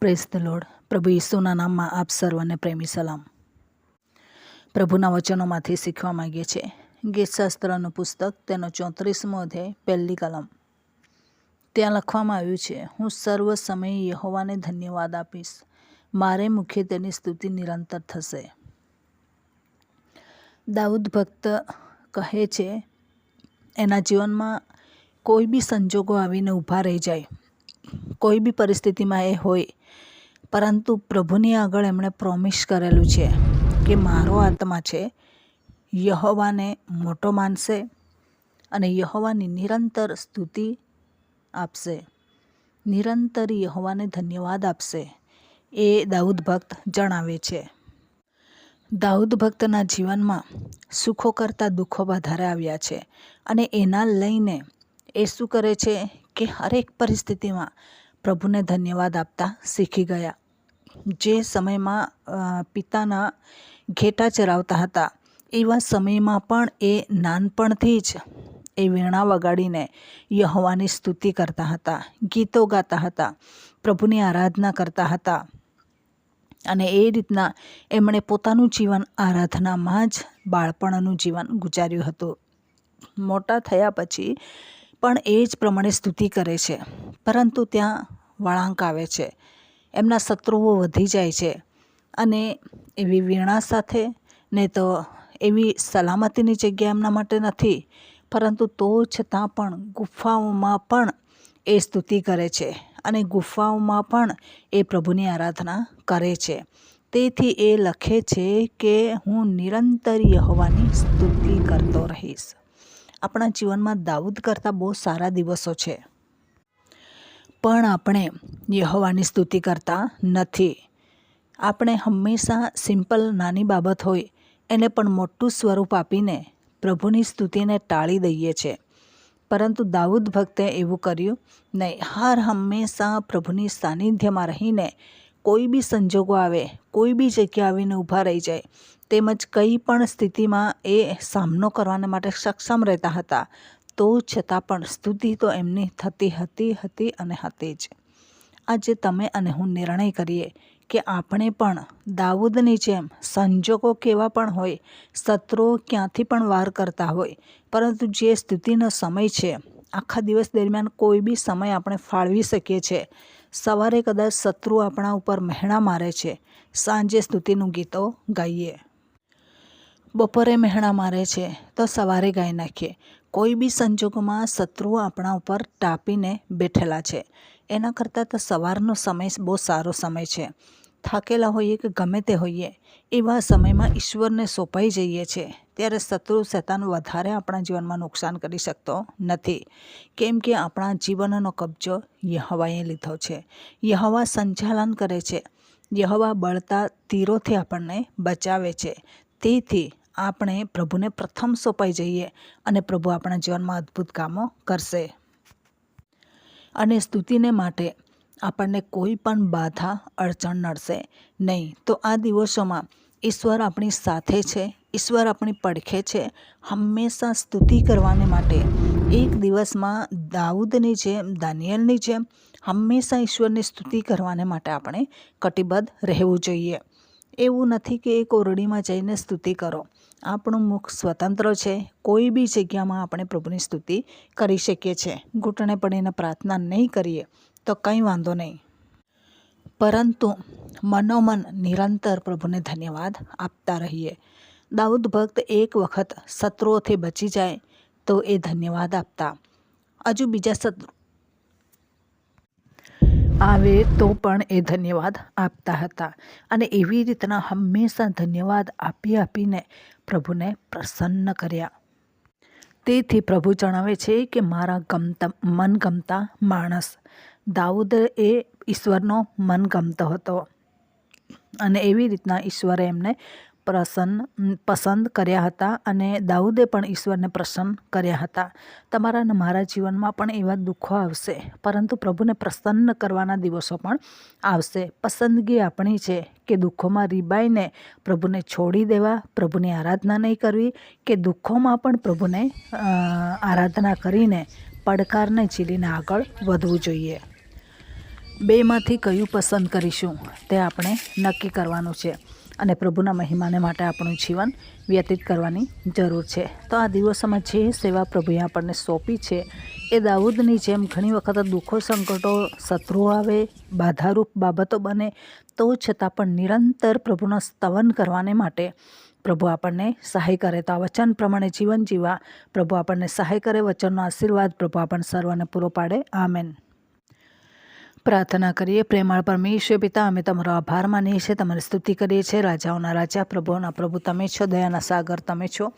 Press the load પ્રભુ ઈસુના નામમાં આપ સર્વને પ્રેમી સલામ. પ્રભુના વચનોમાંથી શીખવા માંગીએ છીએ. ગીતશાસ્ત્રનું પુસ્તક તેનો ચોત્રીસમો અધ્યાય, પહેલી કલમ. ત્યાં લખવામાં આવ્યું છે, હું સર્વ સમયે યહોવાને ધન્યવાદ આપીશ. મારે મુખ્ય તેની સ્તુતિ નિરંતર થશે. દાઉદ ભક્ત કહે છે, એના જીવનમાં કોઈ બી સંજોગો આવીને ઊભા રહી જાય. કોઈ બી પરિસ્થિતિમાં એ હોય. પરંતુ પ્રભુની આગળ એમણે પ્રોમિસ કરેલું છે કે મારો આત્મા છે, યહોવાને મોટો માનશે અને યહોવાની નિરંતર સ્તુતિ આપશે. નિરંતર યહોવાને ધન્યવાદ આપશે, એ દાઉદ ભક્ત જણાવે છે. દાઉદ ભક્તના જીવનમાં સુખો કરતાં દુઃખો વધારે આવ્યા છે અને એના લઈને એ શું કરે છે? કે હરેક પરિસ્થિતિમાં પ્રભુને ધન્યવાદ આપતા શીખી ગયા. જે સમયમાં પિતાના ઘેટા ચરાવતા હતા, એવા સમયમાં પણ એ નાનપણથી જ એ વીણા વગાડીને યહોવાની સ્તુતિ કરતા હતા, ગીતો ગાતા હતા, પ્રભુની આરાધના કરતા હતા. અને એ રીતના એમણે પોતાનું જીવન આરાધનામાં જ બાળપણનું જીવન ગુજાર્યું હતું. મોટા થયા પછી પણ એ જ પ્રમાણે સ્તુતિ કરે છે. પરંતુ ત્યાં વળાંક આવે છે. એમના શત્રુઓ વધી જાય છે. અને એવી વીણા સાથે ને તો એવી સલામતીની જગ્યા એમના માટે નથી. પરંતુ તો છતાં પણ ગુફાઓમાં પણ એ સ્તુતિ કરે છે. અને ગુફાઓમાં પણ એ પ્રભુની આરાધના કરે છે. તેથી એ લખે છે કે હું નિરંતર યહોવાની સ્તુતિ કરતો રહીશ. આપણા જીવનમાં દાઉદ કરતાં બહુ સારા દિવસો છે. પણ આપણે યહોવાની સ્તુતિ કરતા નથી. આપણે હંમેશા સિમ્પલ નાની બાબત હોય, એને પણ મોટું સ્વરૂપ આપીને પ્રભુની સ્તુતિને ટાળી દઈએ છીએ પરંતુ દાઉદ ભક્તે એવું કર્યું, નહીં, હર હંમેશા પ્રભુની સાનિધ્યમાં રહીને કોઈ બી સંજોગો આવે, કોઈ બી જગ્યા આવીને ઊભા રહી જાય, તેમજ કંઈ પણ સ્થિતિમાં એ સામનો કરવાને માટે સક્ષમ રહેતા હતા, તો છતાં પણ સ્તુતિ તો એમની થતી, હતી હતી અને હતી જ. આજે તમે અને હું નિર્ણય કરીએ કે આપણે પણ દાઉદની જેમ સંજોગો કેવા પણ હોય, શત્રુઓ ક્યાંથી પણ વાર કરતા હોય, પરંતુ જે સ્તુતિનો સમય છે આખા દિવસ દરમિયાન કોઈ બી સમય આપણે ફાળવી શકીએ છીએ સવારે કદાચ શત્રુ આપણા ઉપર મહેણા મારે છે. સાંજે સ્તુતિનું ગીતો ગાઈએ. બપોરે મહેણા મારે છે તો સવારે ગાઈ નાખીએ. કોઈ બી સંજોગોમાં શત્રુ આપણા ઉપર ટાપીને બેઠેલા છે. એના કરતાં તો સવારનો સમય બહુ સારો સમય છે. થાકેલા હોઈએ કે ગમે તે હોઈએ, એવા સમયમાં ઈશ્વરને સોંપાઈ જઈએ છીએ ત્યારે શત્રુ શેતાન વધારે આપણા જીવનમાં નુકસાન કરી શકતો નથી. કેમ કે આપણા જીવનનો કબજો યહવાએ લીધો છે. યહવા સંચાલન કરે છે. યહવા બળતા તીરોથી આપણને બચાવે છે. તેથી આપણે પ્રભુને પ્રથમ સોંપાઈ જઈએ અને પ્રભુ આપણા જીવનમાં અદ્ભુત કામો કરશે. અને સ્તુતિને માટે આપણને કોઈ પણ બાધા અડચણ નડશે નહીં. તો આ દિવસોમાં ઈશ્વર આપણી સાથે છે, ઈશ્વર આપણી પડખે છે. હંમેશા સ્તુતિ કરવાને માટે એક દિવસમાં દાઉદની જેમ, દાનિયલની જેમ હંમેશા ઈશ્વરની સ્તુતિ કરવાને માટે આપણે કટિબદ્ધ રહેવું જોઈએ. એવું નથી કે એક ઓરડીમાં જઈને સ્તુતિ કરો. આપણું મુખ સ્વતંત્ર છે. કોઈ બી જગ્યામાં આપણે પ્રભુની સ્તુતિ કરી શકીએ છીએ. ઘૂંટણે પડીને પ્રાર્થના નહીં કરીએ. તો કંઈ વાંધો નહીં. પરંતુ મનોમન નિરંતર પ્રભુને ધન્યવાદ આપતા રહીએ. દાઉદ ભક્ત એક વખત શત્રુઓથી બચી જાય તો એ ધન્યવાદ આપતા. હજુ બીજા શત્રુ આવે તો પણ એ ધન્યવાદ આપતા હતા. અને એવી રીતના હંમેશા ધન્યવાદ આપી આપીને પ્રભુને પ્રસન્ન કર્યા. તેથી પ્રભુ જણાવે છે કે મારા ગમતા મનગમતા માણસ દાઉદ એ ઈશ્વરનો મનગમતો હતો. અને એવી રીતના ઈશ્વરે એમને પ્રસન્ન, પસંદ કર્યા હતા અને દાઉદે પણ ઈશ્વરને પ્રસન્ન કર્યા હતા. તમારા અને મારા જીવનમાં પણ એવા દુઃખો આવશે, પરંતુ પ્રભુને પ્રસન્ન કરવાના દિવસો પણ આવશે. પસંદગી આપણી છે કે દુઃખોમાં રીબાઈને પ્રભુને છોડી દેવા, પ્રભુની આરાધના નહીં કરવી, કે દુઃખોમાં પણ પ્રભુને આરાધના કરીને પડકારને ઝીલીને આગળ વધવું જોઈએ. બેમાંથી કયું પસંદ કરીશું તે આપણે નક્કી કરવાનું છે. અને પ્રભુના મહિમાને માટે આપણું જીવન વ્યતીત કરવાની જરૂર છે. તો આ દિવસોમાં જે સેવા પ્રભુએ આપણને સોંપી છે, એ દાઉદની જેમ ઘણી વખત દુઃખો, સંકટો, શત્રુઓ આવે, બાધારૂપ બાબતો બને, તો છતાં પણ નિરંતર પ્રભુના સ્તવન કરવાને માટે પ્રભુ આપણને સહાય કરે. તો આ વચન પ્રમાણે જીવન જીવવા પ્રભુ આપણને સહાય કરે. વચનનો આશીર્વાદ પ્રભુ આપણને સર્વને પૂરો પાડે. આમેન. પ્રાર્થના કરીએ. પ્રેમાળ પરમેશ્વર પિતા, અમે તમારો આભાર માનીએ છીએ. તમારી સ્તુતિ કરીએ છીએ. રાજાઓના રાજા, પ્રભુઓના પ્રભુ, તમે છો. દયાના સાગર, તમે છો.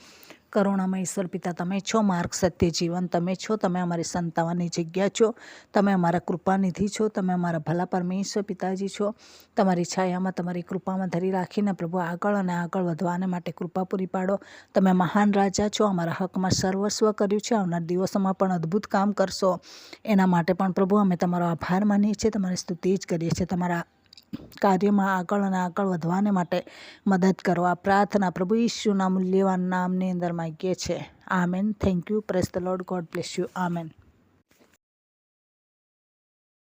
કરુણામય ઈશ્વર પિતા, તમે છો માર્ગ સત્ય જીવન, તમે છો, તમે અમારી સંતાવાની જગ્યા છો, તમે અમારા કૃપાનિધિ છો, તમે અમારા ભલા પરમેશ્વર પિતાજી છો, તમારી છાયામાં તમારી કૃપામાં ધરી રાખીને પ્રભુ આગળ અને આગળ વધવાને માટે કૃપા પૂરી પાડો. તમે મહાન રાજા છો, અમારા હકમાં સર્વસ્વ કર્યું છે, આવનાર દિવસોમાં પણ અદ્ભુત કામ કરશો. એના માટે પણ પ્રભુ અમે તમારો આભાર માનીએ છીએ, તમારી સ્તુતિ જ કરીએ છીએ, તમારા કાર્યમાં આગળ અને આગળ વધવાને માટે મદદ કરો આ પ્રાર્થના પ્રભુ ઈશુના મૂલ્યવાન નામની અંદર માગીએ છે amen. Thank you praise the Lord God bless you amen.